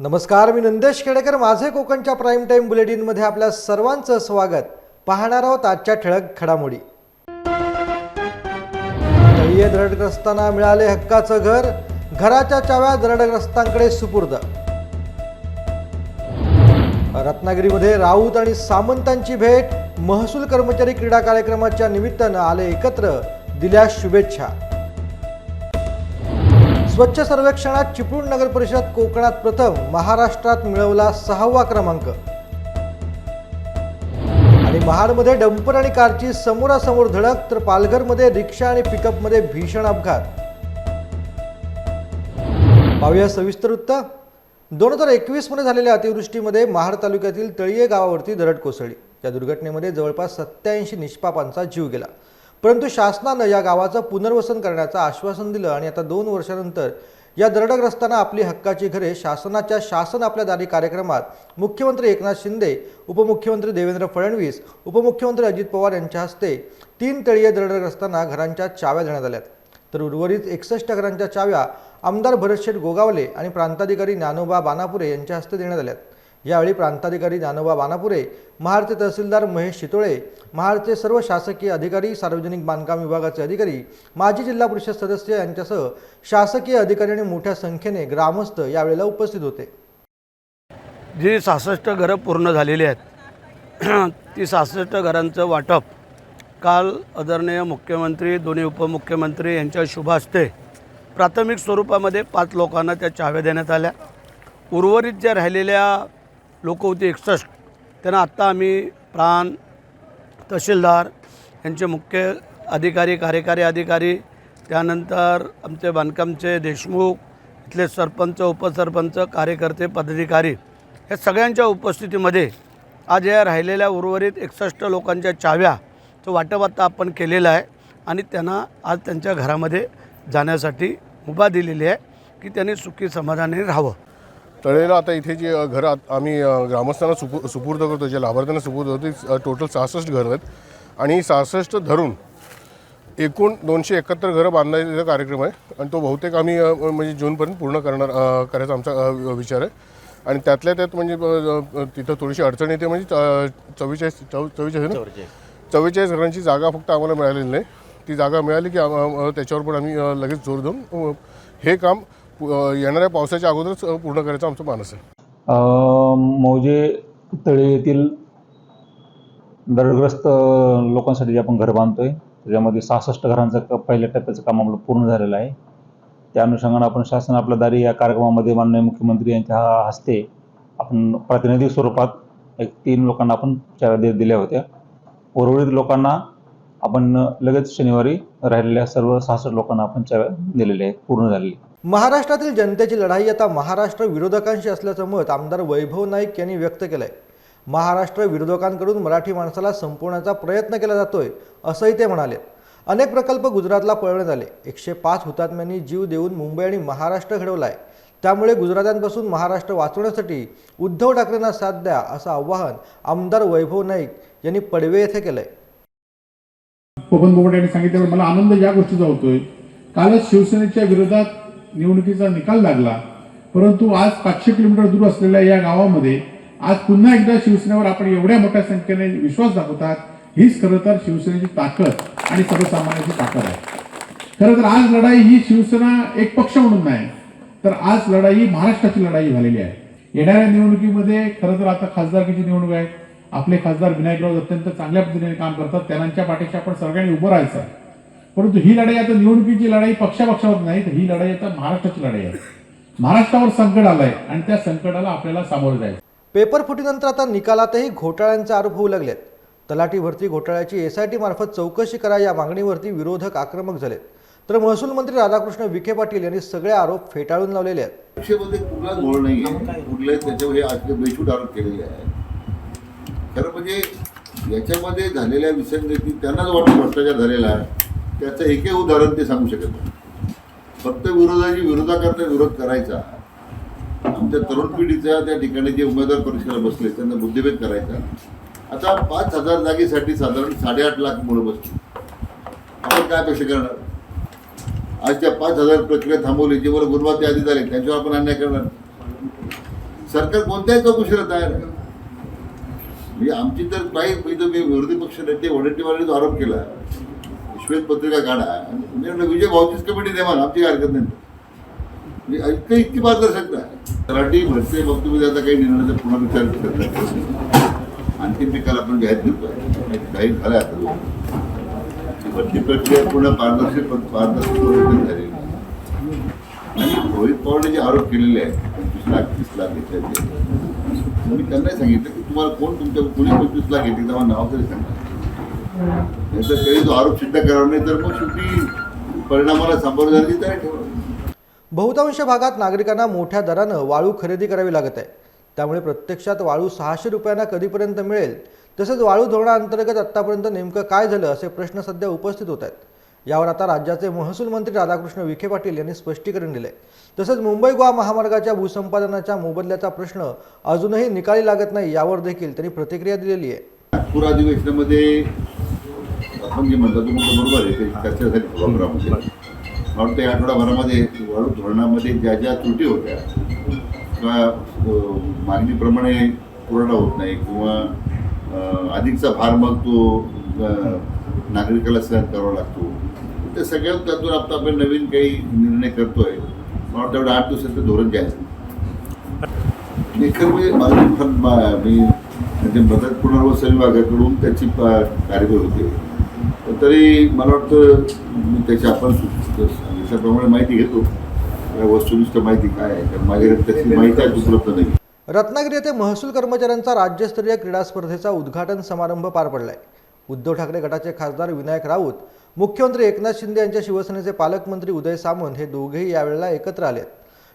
नमस्कार मी नंदेश खेडेकर. माझे कोकणच्या प्राईम टाईम बुलेटिनमध्ये आपल्या सर्वांचं स्वागत. पाहणार आहोत आजच्या ठळक घडामोडी. तळीये दरडग्रस्तांना मिळाले हक्काचं घर. घराच्या चाव्या दरडग्रस्तांकडे सुपूर्द. रत्नागिरीमध्ये राऊत आणि सामंतांची भेट. महसूल कर्मचारी क्रीडा कार्यक्रमाच्या निमित्तानं आले एकत्र. दिल्या शुभेच्छा. स्वच्छ सर्वेक्षणात चिपळूण नगर परिषद कोकणात प्रथम महाराष्ट्रात मिळवला सहावा क्रमांक. आणि महाडमध्ये डंपर आणि कारची समोरासमोर धडक तर पालघरमध्ये रिक्षा आणि पिकअपमध्ये भीषण अपघात. पाहूया सविस्तर वृत्त. दोन हजार एकवीसमध्ये झालेल्या अतिवृष्टीमध्ये महाड तालुक्यातील तळीये गावावरती दरड कोसळली. या दुर्घटनेमध्ये जवळपास सत्याऐंशी निष्पापांचा जीव गेला. परंतु शासनानं या गावाचं पुनर्वसन करण्याचं आश्वासन दिलं आणि आता दोन वर्षानंतर या दरडग्रस्तांना आपली हक्काची घरे शासनाच्या शासन आपल्या दारी कार्यक्रमात मुख्यमंत्री एकनाथ शिंदे उपमुख्यमंत्री देवेंद्र फडणवीस उपमुख्यमंत्री अजित पवार यांच्या हस्ते तीन तळीय दरडग्रस्तांना घरांच्या चाव्या देण्यात आल्यात. तर उर्वरित एकसष्ट घरांच्या चाव्या आमदार भरतशेठ गोगावले आणि प्रांताधिकारी ज्ञानोबा बानापुरे यांच्या हस्ते देण्यात आल्यात. यावेळी प्रांताधिकारी ज्ञानोबा बानापुरे महाडचे तहसीलदार महेश शितोळे महाडचे सर्व शासकीय अधिकारी सार्वजनिक बांधकाम विभागाचे अधिकारी माजी जिल्हा परिषद सदस्य यांच्यासह शासकीय अधिकारी आणि मोठ्या संख्येने ग्रामस्थ यावेळेला उपस्थित होते. जी सहासष्ट घरं पूर्ण झालेली आहेत ती सहासष्ट घरांचं वाटप काल आदरणीय मुख्यमंत्री दोन्ही उपमुख्यमंत्री यांच्या शुभ हस्ते प्राथमिक स्वरूपामध्ये पाच लोकांना त्या चाव्या देण्यात आल्या. उर्वरित ज्या राहिलेल्या लोक होती एकसष्ट त्यांना आत्ता आम्ही प्राण तहसीलदार यांचे मुख्य अधिकारी कार्यकारी अधिकारी त्यानंतर आमचे बांधकामचे देशमुख इथले सरपंच उपसरपंच कार्यकर्ते पदाधिकारी या सगळ्यांच्या उपस्थितीमध्ये आज या राहिलेल्या उर्वरित एकसष्ट लोकांच्या चाव्याचं वाटप आता आपण केलेलं आहे आणि त्यांना आज त्यांच्या घरामध्ये जाण्यासाठी मुभा दिलेली आहे की त्यांनी सुखी समाधानाने राहावं. तळेला आता इथे जी घरं आम्ही ग्रामस्थांना सुपू सुपूर्द करतो जे लाभार्थ्यांना सुपूर्द होते ती टोटल सहासष्ट घरं आहेत. आणि सहासष्ट धरून एकूण दोनशे एकाहत्तर घरं बांधायचा कार्यक्रम आहे. आणि तो बहुतेक आम्ही म्हणजे जूनपर्यंत पूर्ण करणार करायचा आमचा विचार आहे. आणि त्यातल्या त्यात म्हणजे तिथं थोडीशी अडचण येते म्हणजे चव्वेचाळीस चौ चव्वेचाळीस ना? चव्वेचाळीस. घरांची जागा फक्त आम्हाला मिळालेली नाही. ती जागा मिळाली की त्याच्यावर पण आम्ही लगेच जोर देऊन हे काम येणाऱ्या पावसाच्या अगोदरच पूर्ण करायचं आमचं मानस आहे. मौजे तळे येथील दरडग्रस्त लोकांसाठी जे आपण घर बांधतोय त्याच्यामध्ये सहासष्ट घरांचं पहिल्या टप्प्याचं काम आपलं पूर्ण झालेलं आहे. त्या अनुषंगानं आपण शासन आपल्या दारी या कार्यक्रमामध्ये माननीय मुख्यमंत्री यांच्या हस्ते आपण प्रातिनिधिक स्वरूपात एक तीन लोकांना आपण चार दे दिल्या होत्या. उर्वरित लोकांना आपण लगेच शनिवारी राहिलेल्या सर्व सहासष्ट लोकांना आपण चाव्या दिलेल्या आहेत पूर्ण झालेली महाराष्ट्रातील जनतेची लढाई आता महाराष्ट्र विरोधकांशी असल्याचं मत आमदार वैभव नाईक यांनी व्यक्त केलंय. महाराष्ट्र विरोधकांकडून मराठी माणसाला संपवण्याचा प्रयत्न केला जातोय असंही ते म्हणाले. अनेक प्रकल्प गुजरातला पळवण्यात आले. एकशे पाच हुतात्म्यांनी जीव देऊन मुंबई आणि महाराष्ट्र घडवलाय. त्यामुळे गुजरात्यांपासून महाराष्ट्र वाचवण्यासाठी उद्धव ठाकरेंना साथ द्या असं आवाहन आमदार वैभव नाईक यांनी पडवे येथे केलंय. पवन बोबड यांनी सांगितलं मला आनंद या गोष्टीचा होतोय. कालच शिवसेनेच्या विरोधात निवडणुकीचा निकाल लागला. परंतु आज पाचशे किलोमीटर दूर असलेल्या या गावामध्ये आज पुन्हा एकदा शिवसेनेवर आपण एवढ्या मोठ्या संख्येने विश्वास दाखवतात हीच खरं तर शिवसेनेची ताकद आणि सर्वसामान्यांची ताकद आहे. खरं तर आज लढाई ही शिवसेना एक पक्ष म्हणून नाही तर आज लढाई ही महाराष्ट्राची लढाई झालेली आहे. येणाऱ्या निवडणुकीमध्ये खरं तर आता खासदारकीची निवडणूक आहे. आपले खासदार विनायकराव अत्यंत चांगल्या पद्धतीने काम करतात. त्यांच्या पाठीशी आपण सगळ्यांनी उभं राहायचं आहे. परंतु ही लढाई आता निवडणुकीची लढाई पक्षापक्षावर नाही तर ही लढाई आता महाराष्ट्राची लढाई आहे. महाराष्ट्रावर संकट आलंय आणि त्या संकटाला आपल्याला सामोरं जायचं पेपर फुटीनंतर आता निकालातही घोटाळ्यांचे आरोप होऊ लागलेत. तलाठी भरती घोटाळ्याची एस आय टी मार्फत चौकशी करा या मागणीवरती विरोधक आक्रमक झालेत. तर महसूल मंत्री राधाकृष्ण विखे पाटील यांनी सगळे आरोप फेटाळून लावलेले आहेत. परीक्षेमध्ये कुठलाच घोळ नाही आहे कुठले त्याच्यावर हे आज बेछूट आरोप केलेले आहे खरं म्हणजे याच्यामध्ये झालेल्या विसंगती त्यांनाच वाटतं भ्रष्टाचार झालेला आहे. त्याचं एकही उदाहरण ते सांगू शकत नाही. फक्त विरोधाची विरोधाकरता विरोध करायचा. आमच्या तरुण पिढीच्या त्या ठिकाणी जे उमेदवार परीक्षेला बसले त्यांना बुद्धिभेद करायचा. आता पाच हजार जागेसाठी साधारण साडेआठ लाख मुलं बसली. आपण काय अपेक्षा करणार? आज त्या पाच हजार प्रक्रिया थांबवली जे बरं गुरुवार आधी झाले त्यांच्यावर आपण अन्याय करणार? सरकार कोणत्याही चौकशीला तयार म्हणजे आमची तर काही विरोधी पक्ष नेते वडेट्टीवाले जो आरोप केला श्वेत पत्रिका काढा. मी म्हटलं विजय भाऊचीच कमिटी द्या मला आमची हरकत नाही. म्हणजे इतकं इतकी पारदर्शकता आहे तलाठी भरते मग तुम्ही त्याचा काही निर्णयाचा विचार करतात आणखी निकाल आपण घ्यायच करतोय काही झाला आता भरती प्रक्रिया पूर्ण पारदर्शक पारदर्शक पद्धतीने झालेली आणि रोहित पवारने जे आरोप केलेले आहेत पंचवीस लाख तीस लाख घेतल्याचे मी त्यांनाही सांगितलं की तुम्हाला कोण तुमच्या कोणी पंचवीस लाख घेतले तेव्हा नाव तरी सांगा. नाहीतर काही जो आरोप सिद्ध करणार नाही तर मग शेवटी परिणामाला सामोरं जाण्याची तयारी ठेवा बहुतांश भागात नागरिकांना मोठ्या दरानं वाळू खरेदी करावी लागत आहे. त्यामुळे प्रत्यक्षात वाळू सहाशे रुपयांना कधीपर्यंत मिळेल? तसंच वाळू धोरणाअंतर्गत आत्तापर्यंत नेमकं काय झालं असे प्रश्न सध्या उपस्थित होत आहेत. यावर आता राज्याचे महसूल मंत्री राधाकृष्ण विखे पाटील यांनी स्पष्टीकरण दिले तसंच मुंबई गोवा महामार्गाच्या भूसंपादनाच्या मोबदल्याचा प्रश्न अजूनही निकाली लागत नाही यावर देखील त्यांनी प्रतिक्रिया दिलेली आहे. नागपूर अधिवेशनामध्ये आपण जे म्हणतो तुम्ही बरोबर आहे ते चर्चा झाली सभागृहामध्ये मला वाटतं या आठवडाभरामध्ये धोरणामध्ये ज्या ज्या त्रुटी होत्या किंवा मागणीप्रमाणे पुरवठा होत नाही किंवा अधिकचा भार मग तो नागरिकाला सहन करावा लागतो. ते सगळ्या त्यातून आता आपण नवीन काही निर्णय करतोय. मला वाटतं एवढं आठ दिवसात ते धोरण जाहीर होईल. लेखन म्हणजे माझी मा- म्हणजे मदत पुनर्वसन विभागाकडून त्याची कार्यवाही होते. तरी मला वाटतं मी त्याची आपण सांगितल्याप्रमाणे माहिती घेतो. या वस्तुनिष्ठ माहिती काय आहे? कारण माझ्याकडे त्याची माहिती आज उपलब्ध नाही. रत्नागिरी येथे महसूल कर्मचाऱ्यांचा राज्यस्तरीय क्रीडा स्पर्धेचा उद्घाटन समारंभ पार पडलाय. उद्धव ठाकरे गटाचे खासदार विनायक राऊत मुख्यमंत्री एकनाथ शिंदे यांच्या शिवसेनेचे पालकमंत्री उदय सामंत हे दोघेही यावेळेला एकत्र आलेत.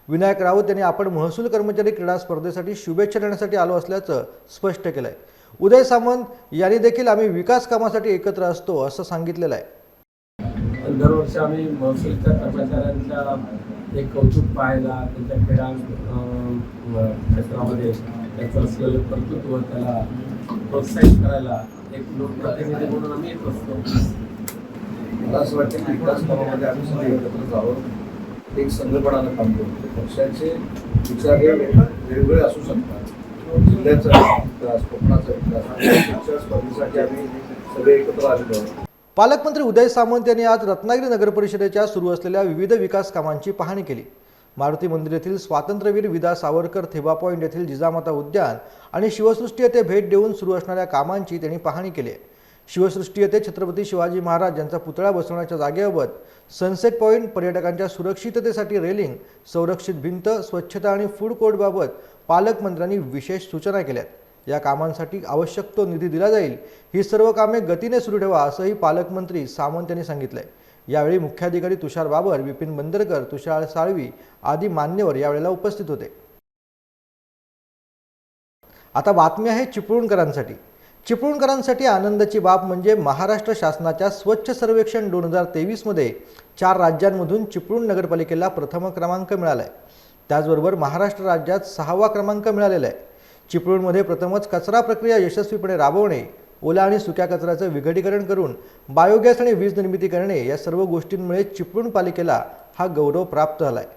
विनायक राऊत यांनी आपण महसूल कर्मचारी क्रीडा स्पर्धेसाठी शुभेच्छा देण्यासाठी आलो असल्याचं स्पष्ट केलंय. उदय सामंत यांनी देखील आम्ही विकास कामासाठी एकत्र असतो असं सांगितलेलं आहे. दरवर्षी आम्ही महसूलच्या कर्मचाऱ्यांच्या एक कौतुक पाहायला त्यांच्या क्रीडा क्षेत्रामध्ये त्याचं असलेलं कर्तृत्व त्याला प्रोत्साहित करायला एक लोकप्रतिनिधी म्हणून आम्ही येत असतो. मला असं वाटतं की विकास कामामध्ये आम्ही सगळे एकत्र जावं एक संघपणानं काम करतो पक्षाचे विचार हे वेगवेगळे असू शकतात. जिल्ह्याचा विकास कोकणाचा विकास शिक्षण स्पर्धेसाठी आम्ही सगळे एकत्र आलेलो आहोत. पालकमंत्री उदय सामंत यांनी आज रत्नागिरी नगर परिषदेच्या सुरू असलेल्या विविध विकास कामांची पाहणी केली. मारुती मंदिर येथील स्वातंत्र्यवीर विदा सावरकर थेबा पॉईंट येथील जिजामाता उद्यान आणि शिवसृष्टी येथे भेट देऊन सुरू असणाऱ्या कामांची त्यांनी पाहणी केली. आहे शिवसृष्टी येथे छत्रपती शिवाजी महाराज यांचा पुतळा बसवण्याच्या जागेबाबत सनसेट पॉईंट पर्यटकांच्या सुरक्षिततेसाठी रेलिंग संरक्षित भिंत स्वच्छता आणि फूड कोर्टबाबत पालकमंत्र्यांनी विशेष सूचना केल्यात. या कामांसाठी आवश्यक तो निधी दिला जाईल. ही सर्व कामे गतीने सुरू ठेवा असंही पालकमंत्री सामंत यांनी सांगितलंय. यावेळी मुख्याधिकारी तुषार बाबर विपिन बंदरकर तुषार साळवी आदी मान्यवर यावेळेला उपस्थित होते. आता बातमी आहे चिपळूणकरांसाठी. चिपळूणकरांसाठी आनंदाची बाब म्हणजे महाराष्ट्र शासनाच्या स्वच्छ सर्वेक्षण दोन हजार तेवीसमध्ये चार राज्यांमधून चिपळूण नगरपालिकेला प्रथम क्रमांक मिळाला आहे त्याचबरोबर महाराष्ट्र राज्यात सहावा क्रमांक मिळालेला आहे. चिपळूणमध्ये प्रथमच कचरा प्रक्रिया यशस्वीपणे राबवणे ओला आणि सुक्या कचऱ्याचं विघटीकरण करून बायोगॅस आणि वीज निर्मिती करणे या सर्व गोष्टींमुळे चिपळूण पालिकेला हा गौरव प्राप्त झाला आहे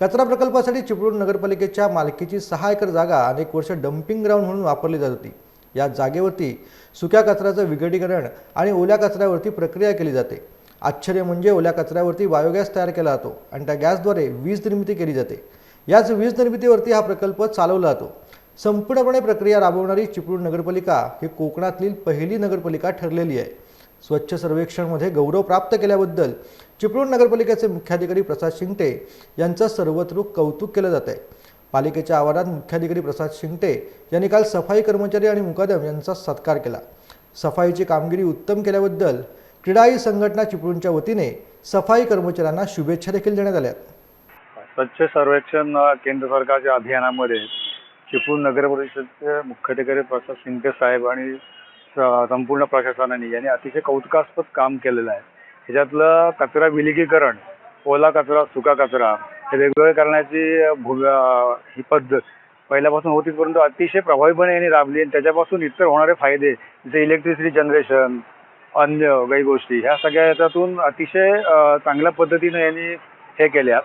कचरा प्रकल्पासाठी चिपळूण नगरपालिकेच्या मालकीची सहा एकर जागा अनेक वर्ष डम्पिंग ग्राउंड म्हणून वापरली जात होती. या जागेवरती सुक्या कचऱ्याचं विघटीकरण आणि ओल्या कचऱ्यावरती प्रक्रिया केली जाते. आश्चर्य म्हणजे ओल्या कचऱ्यावरती बायोगॅस तयार केला जातो आणि त्या गॅसद्वारे वीज निर्मिती केली जाते. याच वीज निर्मितीवरती हा प्रकल्प चालवला जातो. संपूर्णपणे प्रक्रिया राबवणारी चिपळूण नगरपालिका ही कोकणातील पहिली नगरपालिका ठरलेली आहे. स्वच्छ सर्वेक्षणमध्ये गौरव प्राप्त केल्याबद्दल चिपळूण नगरपालिकेचे मुख्याधिकारी प्रसाद शिंगटे यांचं सर्वत्र कौतुक केलं जात आहे. पालिकेच्या आवारात मुख्याधिकारी प्रसाद शिंगटे यांनी काल सफाई कर्मचारी आणि मुकादम यांचा सत्कार केला. सफाईची कामगिरी उत्तम केल्याबद्दल क्रीडाई संघटना चिपळूणच्या वतीने सफाई कर्मचाऱ्यांना शुभेच्छा देखील देण्यात आल्या स्वच्छ सर्वेक्षण केंद्र सरकारच्या अभियानामध्ये चिपळूण नगर परिषदचे मुख्याधिकारी प्रसाद शिंदे साहेब आणि संपूर्ण प्रशासनाने यांनी अतिशय कौतुकास्पद काम केलेलं आहे. ह्याच्यातलं कचरा विलगीकरण ओला कचरा सुका कचरा हे वेगवेगळे करण्याची भू ही पद्धत पहिल्यापासून होती परंतु अतिशय प्रभावीपणे यांनी राबली आणि त्याच्यापासून इतर होणारे फायदे जसे इलेक्ट्रिसिटी जनरेशन अन्य काही गोष्टी ह्या सगळ्या याच्यातून अतिशय चांगल्या पद्धतीने यांनी हे केल्या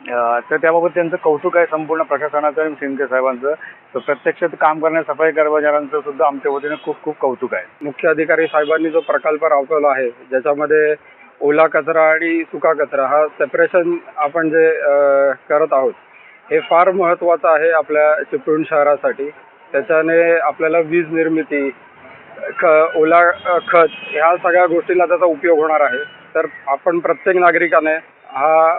तर त्याबाबत त्यांचं कौतुक आहे संपूर्ण प्रशासनाचं आणि शिंदे साहेबांचं. तर प्रत्यक्ष काम करणाऱ्या सफाई कर्मचाऱ्यांचं सुद्धा आमच्या वतीने खूप खूप कौतुक आहे. मुख्य अधिकारी साहेबांनी जो प्रकल्प राबवला आहे ज्याच्यामध्ये ओला कचरा आणि सुका कचरा हा सेपरेशन आपण जे करत आहोत हे फार महत्त्वाचं आहे आपल्या चिपळूण शहरासाठी. त्याच्याने आपल्याला वीज निर्मिती ख ओला खत ह्या सगळ्या गोष्टीला त्याचा उपयोग होणार आहे. तर आपण प्रत्येक नागरिकाने हा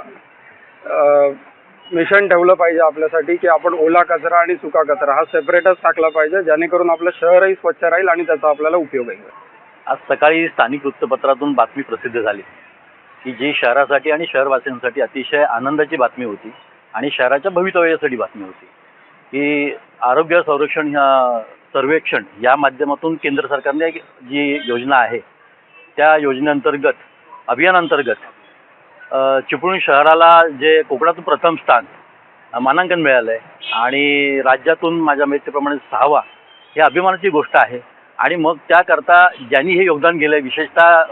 मिशन ठेवलं पाहिजे आपल्यासाठी की आपण ओला कचरा आणि सुका कचरा हा सेपरेटच टाकला पाहिजे जेणेकरून आपलं शहरही स्वच्छ राहील आणि त्याचा आपल्याला उपयोग होईल. आज सकाळी स्थानिक वृत्तपत्रातून बातमी प्रसिद्ध झाली की जी शहरासाठी आणि शहरवासियांसाठी अतिशय आनंदाची बातमी होती आणि शहराच्या भवितव्यासाठी बातमी होती. की आरोग्य संरक्षण ह्या सर्वेक्षण या माध्यमातून केंद्र सरकारने जी योजना आहे त्या योजनेअंतर्गत अभियानांतर्गत चिपळूण शहराला जे कोकणातून प्रथम स्थान मानांकन मिळालं आहे आणि राज्यातून माझ्या माहितीप्रमाणे सहावा हे अभिमानाची गोष्ट आहे. आणि मग त्याकरता ज्यांनी हे योगदान केलं आहे विशेषतः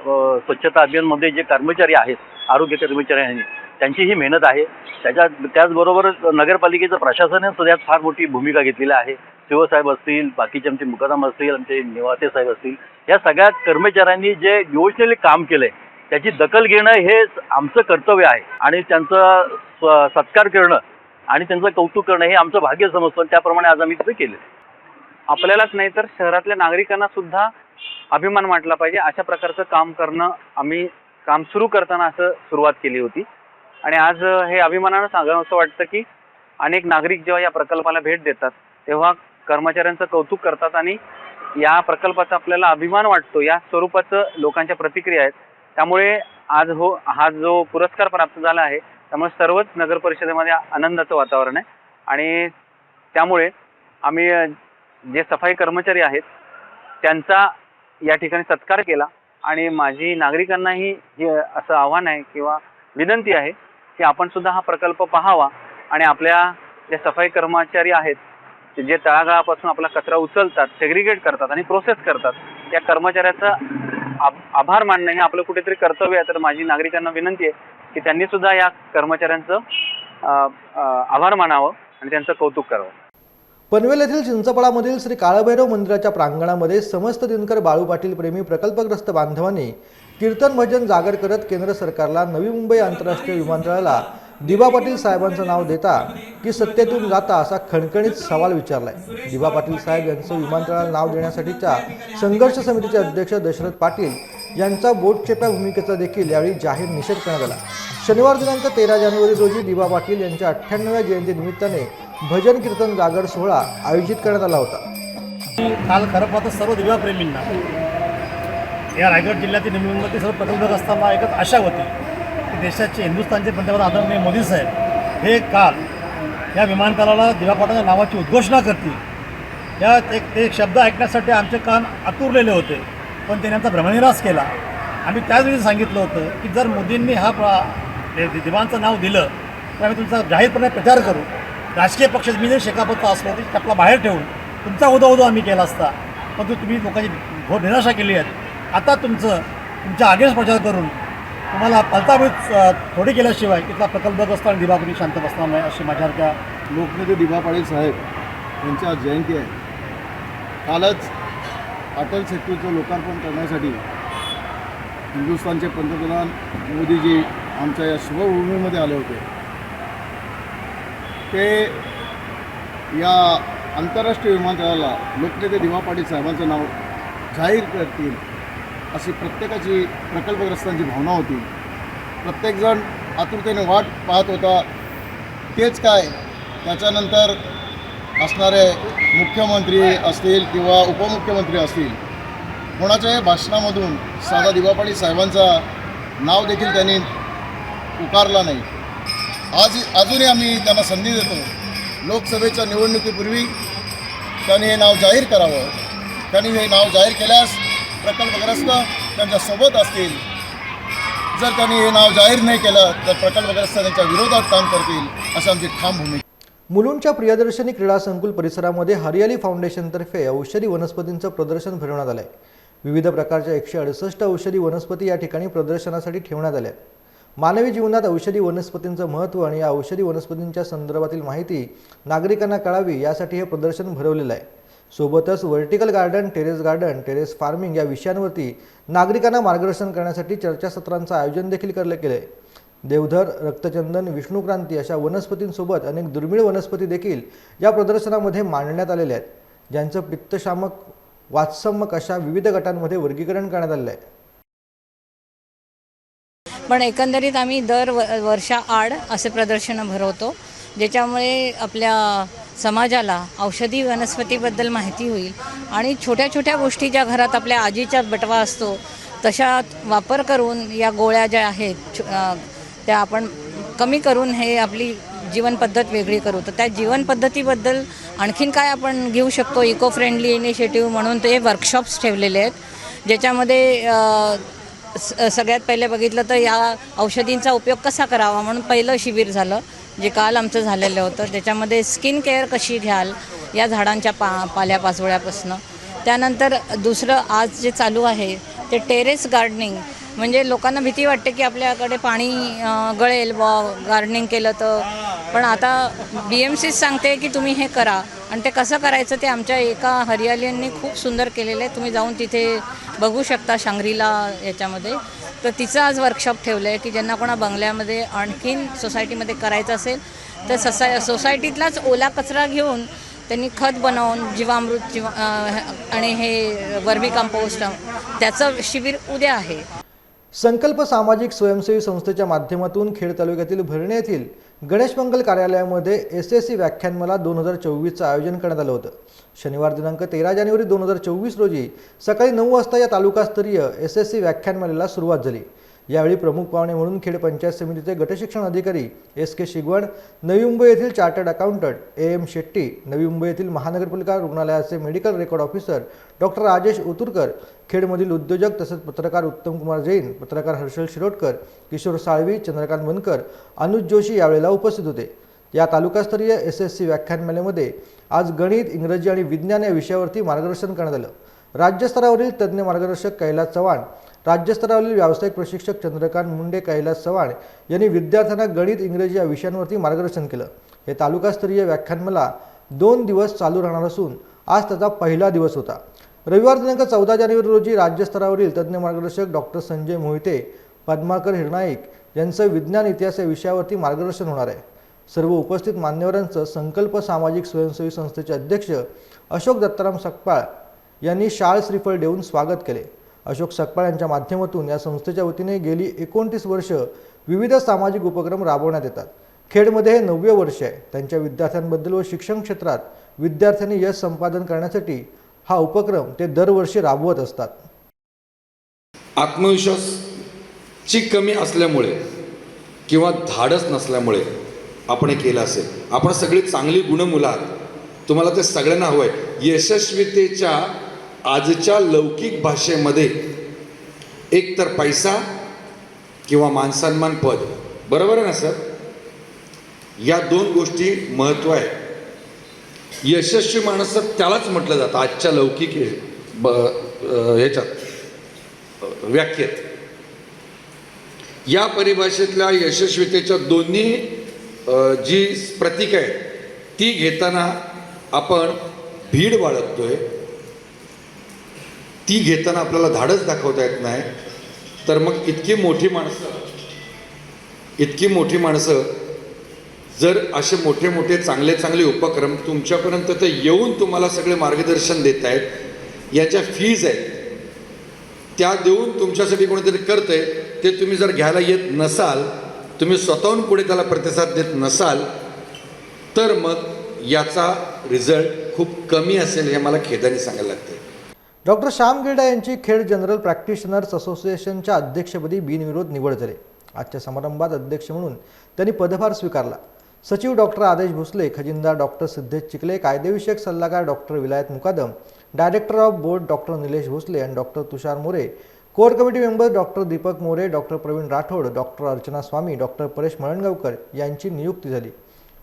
स्वच्छता अभियानमध्ये जे कर्मचारी आहेत आरोग्य कर्मचाऱ्यांनी त्यांची ही मेहनत आहे. त्याच्या त्याचबरोबर नगरपालिकेचं प्रशासनाने सुद्धा यात फार मोठी भूमिका घेतलेली आहे. शिवसाहेब असतील बाकीचे आमचे मुकादम असतील आमचे निवाते साहेब असतील या सगळ्या कर्मचाऱ्यांनी जे योजनेले काम केलं आहे त्याची दखल घेणं हे आमचं कर्तव्य आहे. आणि त्यांचं सत्कार करणं आणि त्यांचं कौतुक करणं हे आमचं भाग्य समजतो आणि त्याप्रमाणे आज आम्ही तिथे केलं आपल्यालाच नाही तर शहरातल्या नागरिकांना सुद्धा अभिमान वाटला पाहिजे. अशा प्रकारचं काम करणं आम्ही काम सुरू करताना असं सुरुवात केली होती. आणि आज हे अभिमानानं सांगावं असं वाटतं की अनेक नागरिक जेव्हा या प्रकल्पाला भेट देतात तेव्हा कर्मचाऱ्यांचं कौतुक करतात आणि या प्रकल्पाचा आपल्याला अभिमान वाटतो. या स्वरूपाचं लोकांच्या प्रतिक्रिया आहेत. त्यामुळे आज हो हा जो पुरस्कार प्राप्त झाला आहे त्यामुळे सर्वच नगर परिषदेमध्ये आनंदाचं वातावरण आहे. आणि त्यामुळे आम्ही जे सफाई कर्मचारी आहेत त्यांचा या ठिकाणी सत्कार केला. आणि माझी नागरिकांनाही हे असं आव्हान आहे किंवा विनंती आहे की आपण सुद्धा हा प्रकल्प पाहावा. आणि आपल्या जे सफाई कर्मचारी आहेत ते जे तळागाळापासून आपला कचरा उचलतात सेग्रिगेट करतात आणि प्रोसेस करतात त्या कर्मचाऱ्याचा आभार मानणं हे आपलं कुठेतरी कर्तव्य आहे. तर माझी नागरिकांना विनंती आहे की त्यांनी सुद्धा या कर्मचाऱ्यांचं आभार मानावं आणि त्यांचं कौतुक करावं. पनवेल येथील चिंचपळामधील श्री काळभैरव मंदिराच्या प्रांगणामध्ये समस्त दिनकर बाळू पाटील प्रेमी प्रकल्पग्रस्त बांधवांनी कीर्तन भजन जागर करत केंद्र सरकारला नवी मुंबई आंतरराष्ट्रीय विमानतळाला दिबा पाटील साहेबांचं नाव देता की सत्तेतून जाता असा खणखणीत सवाल विचारलाय. दिबा पाटील साहेब यांचं विमानतळाला नाव देण्यासाठीच्या संघर्ष समितीचे अध्यक्ष दशरथ पाटील यांचा बोटचेप्या भूमिकेचा देखील यावेळी जाहीर निषेध करण्यात आला. शनिवार दिनांक तेरा जानेवारी रोजी दिबा पाटील यांच्या अठ्ठ्याण्णव्या जयंतीनिमित्ताने भजन कीर्तन जागर सोहळा आयोजित करण्यात आला होता. काल खरं पाहतं सर्व दिव्याप्रेमींना या रायगड जिल्ह्यातील निवडणुकीमध्ये सर्व प्रकल्प असताना ऐकत आशा होती. देशाचे हिंदुस्थानचे पंतप्रधान आदरणीय मोदी साहेब हे काल या विमानतळाला दिवापाटाच्या नावाची उद्घोषणा करतील. या एक ते शब्द ऐकण्यासाठी आमचे कान आतुरलेले होते पण त्याने आमचा भ्रमनिरास केला. आम्ही त्याचवेळी सांगितलं होतं की जर मोदींनी हा प्रा दिवांचं नाव दिलं तर आम्ही तुमचा जाहीरपणे प्रचार करू. राजकीय पक्ष मी जर शेकापत्ता असलो तरी आपला बाहेर ठेवून तुमचा उदो उदो आम्ही केला असता. पण तुम्ही लोकांची घोर निराशा केली आहे. आता तुमचं तुमच्या आगेच प्रचार करून तुम्हाला पलताबीत थोडी केल्याशिवाय इथला प्रकल्पग्रस्त आणि दिवापुरी शांत बसणार नाही अशी माझ्यासारख्या लोकनेते दिवा पाटील साहेब यांची आज जयंती आहे. कालच अटल सेतूचं लोकार्पण करण्यासाठी हिंदुस्थानचे पंतप्रधान मोदीजी आमच्या या शुभभूमीमध्ये आले होते. ते या आंतरराष्ट्रीय विमानतळाला लोकनेते दिवा पाटील साहेबांचं नाव जाहीर करतील. अशी प्रत्येकाची प्रकल्पग्रस्तांची भावना होती. प्रत्येकजण आतुरतेने वाट पाहत होता. तेच काय? त्याच्यानंतर असणारे मुख्यमंत्री असतील किंवा उपमुख्यमंत्री असतील कोणाच्याही भाषणामधून साधा दिवापाडी साहेबांचा नाव देखील त्यांनी पुकारला नाही. आज अजूनही आम्ही त्यांना संधी देतो. लोकसभेच्या निवडणुकीपूर्वी त्यांनी हे नाव जाहीर करावं. त्यांनी हे नाव जाहीर केल्यास प्रकल्पग्रस्त त्यांच्यासोबत असतील. जर त्यांनी हे नाव जाहीर नाही केलं तर प्रकल्पग्रस्त त्यांच्या विरोधात काम करतील अशी आमची ठाम भूमिका. मुलुंडच्या प्रियदर्शनी क्रीडा संकुल परिसरामध्ये हरियाली फाउंडेशनतर्फे औषधी वनस्पतींचं प्रदर्शन भरवण्यात आलं आहे विविध प्रकारच्या एकशे अडुसष्ट औषधी वनस्पती या ठिकाणी प्रदर्शनासाठी ठेवण्यात आल्या आहेत. मानवी जीवनात औषधी वनस्पतींचं महत्त्व आणि या औषधी वनस्पतींच्या संदर्भातील माहिती नागरिकांना कळावी यासाठी हे प्रदर्शन भरवलेलं आहे. सोबतच vertical garden terrace garden terrace farming या विषयांवरती नागरिकांना मार्गदर्शन करण्यासाठी चर्चासत्रांचं आयोजन देखील केलं गेलं. आहे देवधर रक्तचंदन विष्णुक्रांती अशा वनस्पतींसोबत अनेक दुर्मिळ वनस्पती देखील या प्रदर्शनामध्ये मांडण्यात आलेल्या आहेत ज्यांचं पित्तशामक वात्समक अशा विविध गटांमध्ये वर्गीकरण करण्यात आलेलं आहे. पण एकंदरीत आम्ही दर व वर्षाआड असे प्रदर्शनं भरवतो ज्याच्यामुळे आपल्या समाजाला औषधी वनस्पतीबद्दल माहिती होईल. आणि छोट्या छोट्या गोष्टी ज्या घरात आपल्या आजीचा बटवा असतो तशा वापर करून या गोळ्या ज्या आहेत छ- त्या आपण कमी करून हे आपली जीवनपद्धत वेगळी करू. तर त्या जीवनपद्धतीबद्दल आणखीन काय आपण घेऊ शकतो? इको फ्रेंडली इनिशिएटिव्ह म्हणून ते वर्कशॉप्स ठेवलेले आहेत. ज्याच्यामध्ये स- सगळ्यात पहिले बघितलं तर या औषधींचा उपयोग कसा करावा? म्हणून पहिलं शिबिर झालं. जे काल आमचं झालेलं होतं त्याच्यामध्ये स्किन केअर कशी घ्याल या झाडांच्या पा पाल्यापासोळ्यापासनं त्यानंतर दुसरं आज जे चालू आहे ते टेरेस गार्डनिंग. म्हणजे लोकांना भीती वाटते की आपल्याकडे पाणी गळेल ब गार्डनिंग केलं तर. पण आता बी एम सीच सांगते की तुम्ही हे करा. आणि ते कसं करायचं ते आमच्या एका हरियालींनी खूप सुंदर केलेलं आहे. तुम्ही जाऊन तिथे बघू शकता शांग्रीला याच्यामध्ये. तर तिचं आज वर्कशॉप ठेवलं आहे की ज्यांना कोणा बंगल्यामध्ये आणखीन सोसायटीमध्ये करायचं असेल तर ससाय सोसायटीतलाच ओला कचरा घेऊन त्यांनी खत बनवून जीवामृत जीवा आणि हे वर्मी कंपोस्ट त्याचं शिबिर उद्या आहे. संकल्प सामाजिक स्वयंसेवी संस्थेच्या माध्यमातून खेड तालुक्यातील भरणे येथील गणेश मंगल कार्यालयामध्ये एस एस सी व्याख्यानमाला दोन हजार चोवीसचं आयोजन करण्यात आलं होतं. शनिवार दिनांक तेरा जानेवारी दोन हजार चोवीस रोजी सकाळी नऊ वाजता या तालुकास्तरीय एस एस सी व्याख्यानमालेला सुरुवात झाली. यावेळी प्रमुख पाहुणे म्हणून खेड पंचायत समितीचे गटशिक्षण अधिकारी एस के शिगवण नवी मुंबई येथील chartered accountant A M Shetty Navi Mumbai येथील महानगरपालिका रुग्णालयाचे medical record officer doctor Rajesh Oturkar खेडमधील उद्योजक तसेच पत्रकार उत्तमकुमार जैन पत्रकार हर्षल शिरोडकर किशोर साळवी चंद्रकांत बनकर अनुज जोशी यावेळेला उपस्थित होते. या तालुकास्तरीय एस एस सी व्याख्यानमालेमध्ये आज गणित इंग्रजी आणि विज्ञान या विषयावरती मार्गदर्शन करण्यात आलं. राज्यस्तरावरील तज्ज्ञ मार्गदर्शक कैलास चव्हाण राज्यस्तरावरील व्यावसायिक प्रशिक्षक चंद्रकांत मुंडे कैलास चव्हाण यांनी विद्यार्थ्यांना गणित इंग्रजी या विषयांवरती मार्गदर्शन केलं. हे तालुकास्तरीय व्याख्यानमाला दोन दिवस चालू राहणार असून आज त्याचा पहिला दिवस होता. रविवार दिनांक चौदा जानेवारी रोजी राज्यस्तरावरील तज्ज्ञ मार्गदर्शक डॉक्टर संजय मोहिते पद्माकर हिरनाईक यांचं विज्ञान इतिहास या विषयावरती मार्गदर्शन होणार आहे. सर्व उपस्थित मान्यवरांचं संकल्प सामाजिक स्वयंसेवी संस्थेचे अध्यक्ष अशोक दत्ताराम सकपाळ यांनी शाळ श्रीफळ देऊन स्वागत केले. अशोक सकपाळ यांच्या माध्यमातून या संस्थेच्या वतीने गेली एकोणतीस वर्ष विविध सामाजिक उपक्रम राबवण्यात येतात. खेडमध्ये हे नववे वर्ष आहे. त्यांच्या विद्यार्थ्यांबद्दल व शिक्षण क्षेत्रात विद्यार्थ्यांनी यश संपादन करण्यासाठी हा उपक्रम ते दरवर्षी राबवत असतात. आत्मविश्वासची कमी असल्यामुळे किंवा धाडस नसल्यामुळे आपण हे केलं असेल. आपण सगळी चांगली गुणमुलं आहात तुम्हाला ते सगळ्यांना हवं आहे यशस्वीतेच्या आजच्या लौकिक भाषेमध्ये एक तर पैसा किंवा मानसन्मान पद बरोबर आहे ना सर? या दोन गोष्टी महत्त्व आहे. यशस्वी माणसं त्यालाच म्हटलं जातं आजच्या लौकिक ब ह्याच्यात व्याख्येत. या परिभाषेतल्या यशस्वीतेच्या दोन्ही जी प्रतीक आहे ती घेताना आपण भीड बाळगतोय ती घेताना आपल्याला धाडस दाखवता येत नाही. तर मग इतकी मोठी माणसं इतकी मोठी माणसं जर असे मोठे मोठे चांगले चांगले उपक्रम तुमच्यापर्यंत ते येऊन तुम्हाला सगळे मार्गदर्शन देत आहेत याच्या फीज आहेत. त्या देऊन तुमच्यासाठी कोणीतरी आहे ते तुम्ही जर घ्यायला येत नसाल तुम्ही स्वतःहून पुढे त्याला प्रतिसाद देत नसाल तर मग याचा रिझल्ट खूप कमी असेल हे मला खेदाने सांगायला लागते डॉक्टर श्याम गिरडा यांची खेड जनरल प्रॅक्टिशनर्स असोसिएशनच्या अध्यक्षपदी बिनविरोध निवड झाली. आजच्या समारंभात अध्यक्ष म्हणून त्यांनी पदभार स्वीकारला. सचिव डॉक्टर आदेश भोसले खजिनदार डॉक्टर सिद्धेश चिखले कायदेविषयक सल्लागार doctor Vilayat Mukadam director of board doctor Nilesh Bhosle आणि doctor Tushar More core committee member doctor Deepak More doctor Pravin Rathod doctor Archana Swami doctor Paresh Malangaonkar यांची नियुक्ती झाली.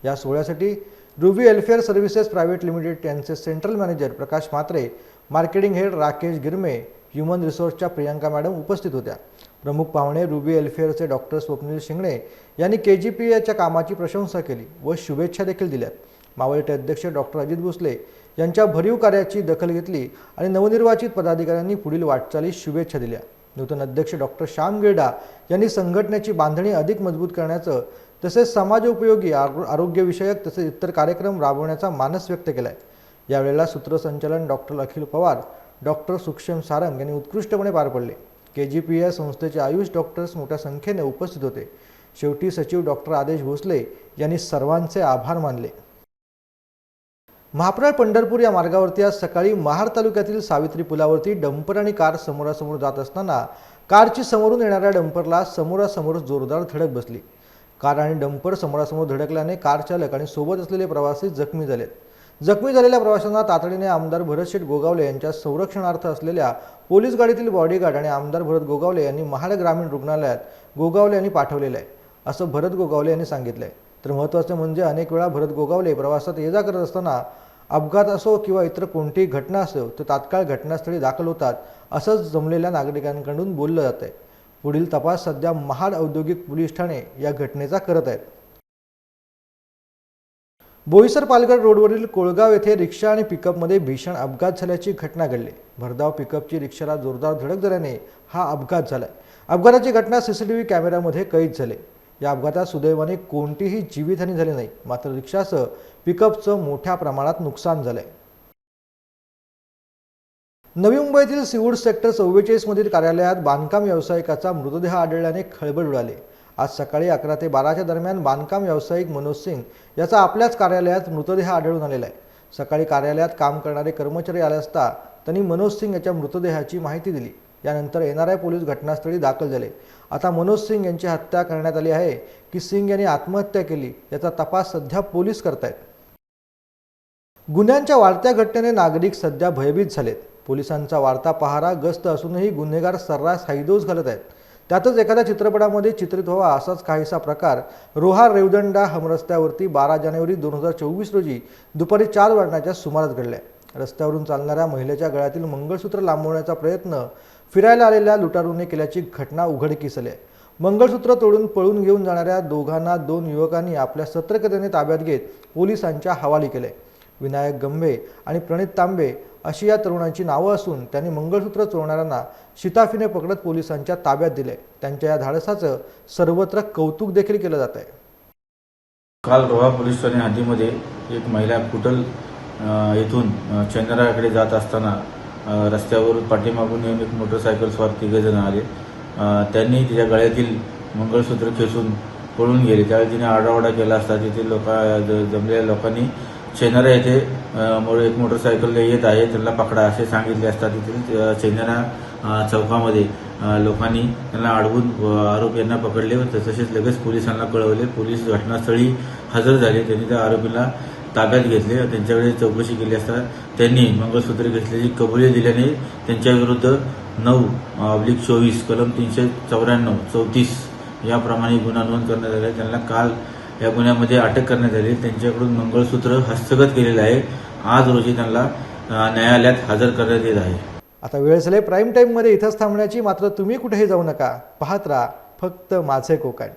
या सोहळ्यासाठी Ruby welfare services private limited यांचे central manager Prakash Mhatre marketing head Rakesh Girme human रिसोर्सच्या Priyanka madam उपस्थित होत्या. प्रमुख पाहुणे रुबी वेलफेअरचे डॉक्टर स्वप्नील शिंगणे यांनी के जी पी एच्या कामाची प्रशंसा केली व शुभेच्छा देखील दिल्यात मावळते अध्यक्ष डॉक्टर अजित भोसले यांच्या भरीव कार्याची दखल घेतली आणि नवनिर्वाचित पदाधिकाऱ्यांनी पुढील वाटचालीस शुभेच्छा दिल्या. नूतन अध्यक्ष डॉक्टर श्याम गिरडा यांनी संघटनेची बांधणी अधिक मजबूत करण्याचं तसेच समाजोपयोगी आरोग्यविषयक तसेच इतर कार्यक्रम राबवण्याचा मानस व्यक्त केला आहे यावेळेला सूत्रसंचालन डॉक्टर अखिल पवार डॉक्टर सुक्षम सारंग यांनी उत्कृष्टपणे पार पडले. के जी पी या संस्थेचे आयुष डॉक्टर्स मोठ्या संख्येने उपस्थित होते. शेवटी सचिव डॉक्टर आदेश भोसले यांनी सर्वांचे आभार मानले. महाप्रळ पंढरपूर या मार्गावरती आज सकाळी महाड तालुक्यातील सावित्री पुलावरती डंपर आणि कार समोरासमोर जात असताना कारची समोरून येणाऱ्या डंपरला समोरासमोर जोरदार धडक बसली. कार आणि डंपर समोरासमोर धडकल्याने कार चालक आणि सोबत असलेले प्रवासी जखमी झालेत. जखमी झालेल्या प्रवाशांना तातडीने आमदार भरतशेठ गोगावले यांच्या संरक्षणार्थ असलेल्या पोलीस गाडीतील बॉडीगार्ड आणि आमदार भरत गोगावले यांनी महाड ग्रामीण रुग्णालयात गोगावले यांनी पाठवलेलं आहे असं भरत गोगावले यांनी सांगितलं आहे तर महत्त्वाचं म्हणजे अनेक वेळा भरत गोगावले प्रवासात ये जा करत असताना अपघात असो किंवा इतर कोणतीही घटना असो तर तात्काळ घटनास्थळी दाखल होतात असंच जमलेल्या नागरिकांकडून बोललं जात आहे पुढील तपास सध्या महाड औद्योगिक पोलीस ठाणे या घटनेचा करत आहेत. बोईसर पालघर रोडवरील कोळगाव येथे रिक्षा आणि पिकअपमध्ये भीषण अपघात झाल्याची घटना घडली. भरधाव पिकअपची रिक्षाला जोरदार धडक झाल्याने हा अपघात झालाय. अपघाताची घटना सीसीटीव्ही कॅमेऱ्यामध्ये कैद झाले. या अपघातात सुदैवाने कोणतीही जीवितहानी झाली नाही मात्र रिक्षासह पिकअपचं मोठ्या प्रमाणात नुकसान झालंय. नवी मुंबईतील सिवूड सेक्टर चव्वेचाळीसमधील कार्यालयात बांधकाम व्यावसायिकाचा मृतदेह आढळल्याने खळबळ उडाली. आज सकाळी अकरा ते बाराच्या दरम्यान बांधकाम व्यावसायिक मनोज सिंग याचा आपल्याच कार्यालयात मृतदेह आढळून आलेला आहे. सकाळी कार्यालयात काम करणारे कर्मचारी आले असता त्यांनी मनोज सिंग याच्या मृतदेहाची माहिती दिली. यानंतर एन आर आय पोलीस घटनास्थळी दाखल झाले. आता मनोज सिंग यांची हत्या करण्यात आली आहे की सिंग यांनी आत्महत्या केली याचा तपास सध्या पोलीस करतायत. गुन्ह्यांच्या वाढत्या घटनेने नागरिक सध्या भयभीत झालेत. पोलिसांचा वाढता पहारा गस्त असूनही गुन्हेगार सर्रास हैदोस घालत आहेत. त्यातच एखाद्या चित्रपटामध्ये चित्रित व्हावा असाच काहीसा प्रकार रोहा रेवदंडा हमरस्त्यावरती बारा जानेवारी दोन हजार चोवीस रोजी दुपारी चार वाजण्याच्या सुमारास घडले. रस्त्यावरून चालणाऱ्या महिलेच्या गळ्यातील मंगळसूत्र लांबवण्याचा प्रयत्न फिरायला आलेल्या लुटारूने केल्याची घटना उघडकीस आली मंगळसूत्र तोडून पळून घेऊन जाणाऱ्या दोघांना दोन युवकांनी आपल्या सतर्कतेने ताब्यात घेत पोलिसांच्या हवाली केले. विनायक गंभे आणि प्रणित तांबे अशी या तरुणांची नावं असून त्यांनी मंगळसूत्र चोरणाऱ्यांना शिताफीने पकडत पोलिसांच्या ताब्यात दिले. त्यांच्या या धाडसाचं सर्वत्र कौतुक देखील केलं जात आहे काल रोहा पोलीस ठाणे हद्दीमध्ये एक महिला कुटल येथून चंद्राकडे जात असताना रस्त्यावरून रस्त्यावर पाठीमागून येऊन एक मोटरसायकलस्वार तिघजण आले. त्यांनी तिच्या गळ्यातील मंगळसूत्र खेचून पळून गेले. त्यावेळी तिने आरडाओरडा केला असता तिथे लोक जमलेल्या लोकांनी चेन्नरा येथे एक मोटरसायकल येत आहे. त्यांना पकडा असे सांगितले असता तेथील. अ, चौकामध्ये लोकांनी त्यांना अडवून आरोपी आरोपींना पकडले व तसेच लगेच पोलिसांना कळवले. पोलीस घटनास्थळी हजर झाले. त्यांनी त्या आरोपीला ताब्यात घेतले त्यांच्याकडे चौकशी केली असता त्यांनी मंगळसूत्र घेतल्याची कबुली दिल्याने त्यांच्याविरुद्ध नऊ अब्लिक चोवीस कलम तीनशे चौऱ्याण्णव चौतीस याप्रमाणे गुन्हा नोंद करण्यात आला. त्यांना काल या गुन्ह्यामध्ये अटक करण्यात आली. त्यांच्याकडून मंगळसूत्र हस्तगत केलेलं आहे. आज रोजी त्यांना न्यायालयात हजर करण्यात येत आहे. आता वेळ झाले प्राईम टाईममध्ये इथंच थांबण्याची मात्र तुम्ही कुठेही जाऊ नका. पाहत राहा फक्त माझे कोकण.